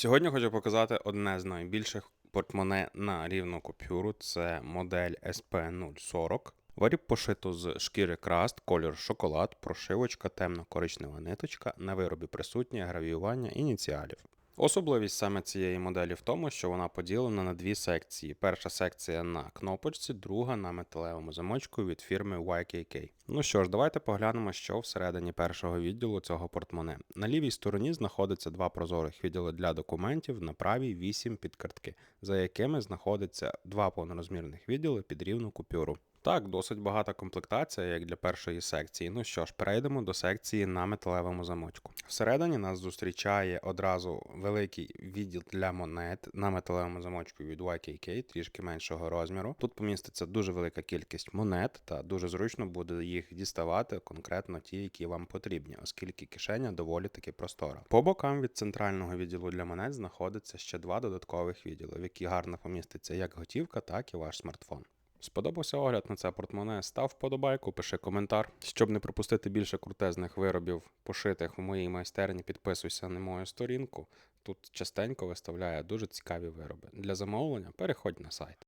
Сьогодні хочу показати одне з найбільших портмоне на рівну купюру. Це модель SP040. Варіб пошито з шкіри краст, колір шоколад, прошивочка, темно-коричнева ниточка. На виробі присутнє гравіювання ініціалів. Особливість саме цієї моделі в тому, що вона поділена на дві секції. Перша секція на кнопочці, друга на металевому замочку від фірми YKK. Ну що ж, давайте поглянемо, що всередині першого відділу цього портмоне. На лівій стороні знаходиться два прозорих відділи для документів, на правій 8 підкартки, за якими знаходиться два повнорозмірних відділи під рівну купюру. Так, досить багата комплектація, як для першої секції. Ну що ж, перейдемо до секції на металевому замочку. Всередині нас зустрічає одразу великий відділ для монет на металевому замочку від YKK, трішки меншого розміру. Тут поміститься дуже велика кількість монет, та дуже зручно буде їх діставати, конкретно ті, які вам потрібні, оскільки кишеня доволі таки простора. По бокам від центрального відділу для монет знаходиться ще два додаткових відділи, в які гарно поміститься як готівка, так і ваш смартфон. Сподобався огляд на це портмоне, став вподобайку, пиши коментар. Щоб не пропустити більше крутезних виробів, пошитих в моїй майстерні, підписуйся на мою сторінку. Тут частенько виставляю дуже цікаві вироби. Для замовлення переходь на сайт.